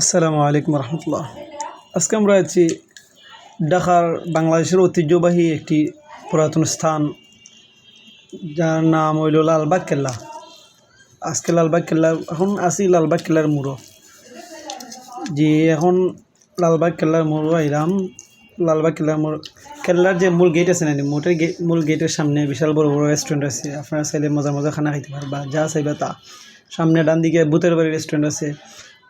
আসসালামু আলাইকুম রহমতুল্লাহ। আজকে আমরা আছি ঢাকার বাংলাদেশের ঐতিহ্যবাহী একটি পুরাতন স্থান, যার নাম হইল লালবাগ কেল্লা। আজকে লালবাগ কেল্লা, এখন আছি লালবাগ কেল্লার মুড়ো। যে এখন লালবাগ কেল্লার মুড়ো আইলাম, লালবাগ কেল্লার মোড়, কেল্লার যে মূল গেট আছে না মোটের গেট মূল গেটের সামনে বিশাল বড় বড় রেস্টুরেন্ট আছে। আপনারা চাইলে মজা মজা খানা খাইতে পারবা, যা চাইবা তা। সামনে ডান দিকে ভূতের বাড়ি রেস্টুরেন্ট আছে।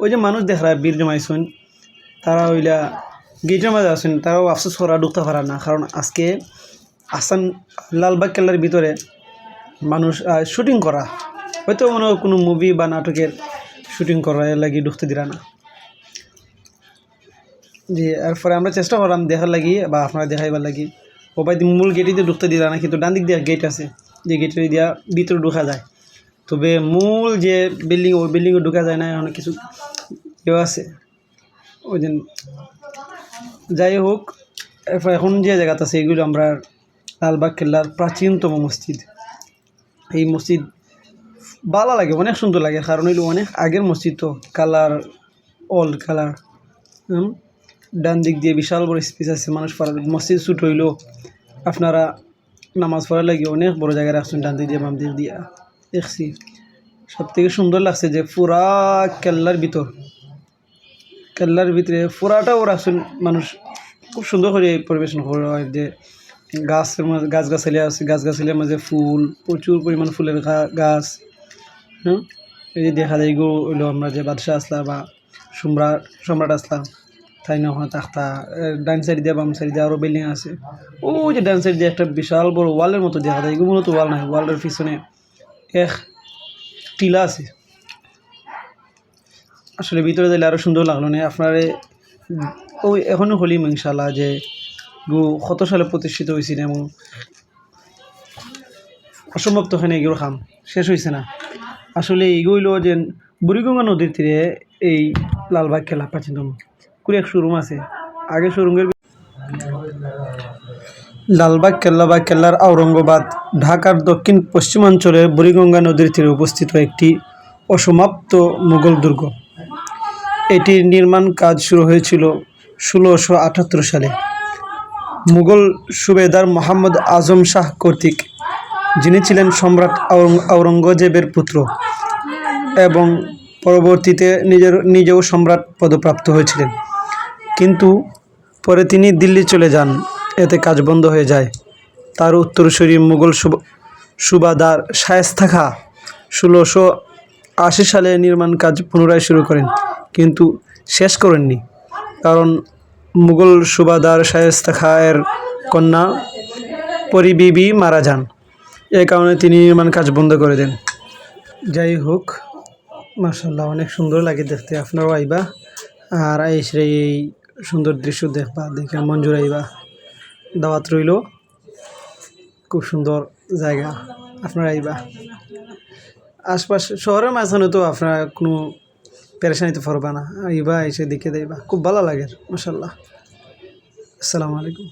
ওই যে মানুষ দেখরা বীর জমাইছুন, তারা ওইলা গেটের মাঝে আসেন তারাও আফসোস করা ঢুকতে পারে না। কারণ আজকে আসান লালবাগ কেল্লার ভিতরে মানুষ শুটিং করা। হয়তো মনে হয় কোনো মুভি বা নাটকের শুটিং করা লাগি ঢুকতে দিরা না। যে, এরপরে আমরা চেষ্টা করলাম দেখার লাগি বা আপনারা দেখাইবার লাগি। ওপাই মূল গেটে দিয়ে ঢুকতে দিলা না, কিন্তু ডান দিক দিয়ে গেট আছে। যে গেটে দিয়া ভিতরে ঢুকা যায়। তবে মূল যে বিল্ডিং ওই বিল্ডিংয়ে ঢুকা যায় না এখন কিছু ইয়ে আছে। ওই দিন যাই হোক এখন যে জায়গাটা আছে, এগুলো আমরা লালবাগ কেল্লার প্রাচীনতম মসজিদ। এই মসজিদ ভালো লাগে, অনেক সুন্দর লাগে, কারণ হইল অনেক আগের মসজিদ তো, কালার ওল্ড কালার। ডান দিক দিয়ে বিশাল বড় স্পেস আছে, মানুষ পড়ার, মসজিদ শ্যুট হইল। আপনারা নামাজ পড়ার লাগে অনেক বড় জায়গায় রাখছেন, ডান দিক দিয়ে, বাম দিক দিয়া। দেখছি। সব থেকে সুন্দর লাগছে যে পুরা কেল্লার ভিতর। কেল্লার ভিতরে পুরাটাও রাখছেন মানুষ খুব সুন্দর করে পরিবেশন করা হয় যে গাছের মাঝে গাছ গাছালি আছে গাছ গাছালির মাঝে ফুল, প্রচুর পরিমাণ ফুলের গা- গাছ হ্যাঁ এই যে দেখা যায় এগুলো হইল আমরা যে বাদশাহ আসলা বা সম্রাট সম্রাট আসলাম, তাই না ওখানে তাখতা ডান সাইড দিয়ে বাম সাইড দিয়ে আরও বিল্ডিং আছে। ও যে ডান সাইড দিয়ে একটা বিশাল বড় ওয়ালের মতো দেখা যায় এগুলো মূলত ওয়াল নাই ওয়ালের পিছনে এক টিলা আছে। আসলে ভিতরে দিলে আরও সুন্দর লাগল না। আপনার ওই এখনও হলিম ইনশাল্লাহ যে গু কত সালে প্রতিষ্ঠিত হয়েছিল এবং অসম্ভব হয় না এগুলো খাম। শেষ হয়েছে না। আসলে এইগুলো যে বুড়িগঙ্গা নদীর তীরে এই লালবাগ খেলা প্রাচীনতম। কুড়ি এক শোরুম আছে। আগে শোরুমের লালবাগ কেল্লা বা কেল্লার আওরঙ্গাবাদ ঢাকার দক্ষিণ পশ্চিমাঞ্চলের বুড়িগঙ্গা নদীর তীরে অবস্থিত একটি অসমাপ্ত মুঘল দুর্গ। এটির নির্মাণ কাজ শুরু হয়েছিল ষোলোশো আটাত্তর সালে। মুঘল সুবেদার মোহাম্মদ আজম শাহ কর্তৃক, যিনি ছিলেন সম্রাট আওরং- আওরঙ্গজেবের পুত্র এবং পরবর্তীতে নিজের নিজেও সম্রাট পদপ্রাপ্ত হয়েছিলেন। কিন্তু পরে তিনি দিল্লি চলে যান। এতে কাজ বন্ধ হয়ে যায়। তার উত্তরসূরি মুঘল সুব- সুবাদার শায়েস্তা খা ষোলোশো আশি সালে নির্মাণ কাজ পুনরায় শুরু করেন, কিন্তু শেষ করেননি। কারণ মুঘল সুবাদার শায়েস্তা খায়ের কন্যা পরিবিবি মারা যান। এ কারণে তিনি নির্মাণ কাজ বন্ধ করে দেন। যাই হোক মার্শাল্লাহ অনেক সুন্দর লাগে দেখতে। আপনারাও আইবা। আর এই সুন্দর দৃশ্য দেখবা, দেখে মঞ্জুর আইবা দাওয়াত রইল। খুব সুন্দর জায়গা, আপনারা আইবা। আশপাশ, শহরের মাঝখানে তো আপনারা কোনো পেরেশানিতে ফরবা না। আইবা, এসে দেখে দেবা খুব ভালো লাগে মাসাল্লাহ আসসালামু আলাইকুম।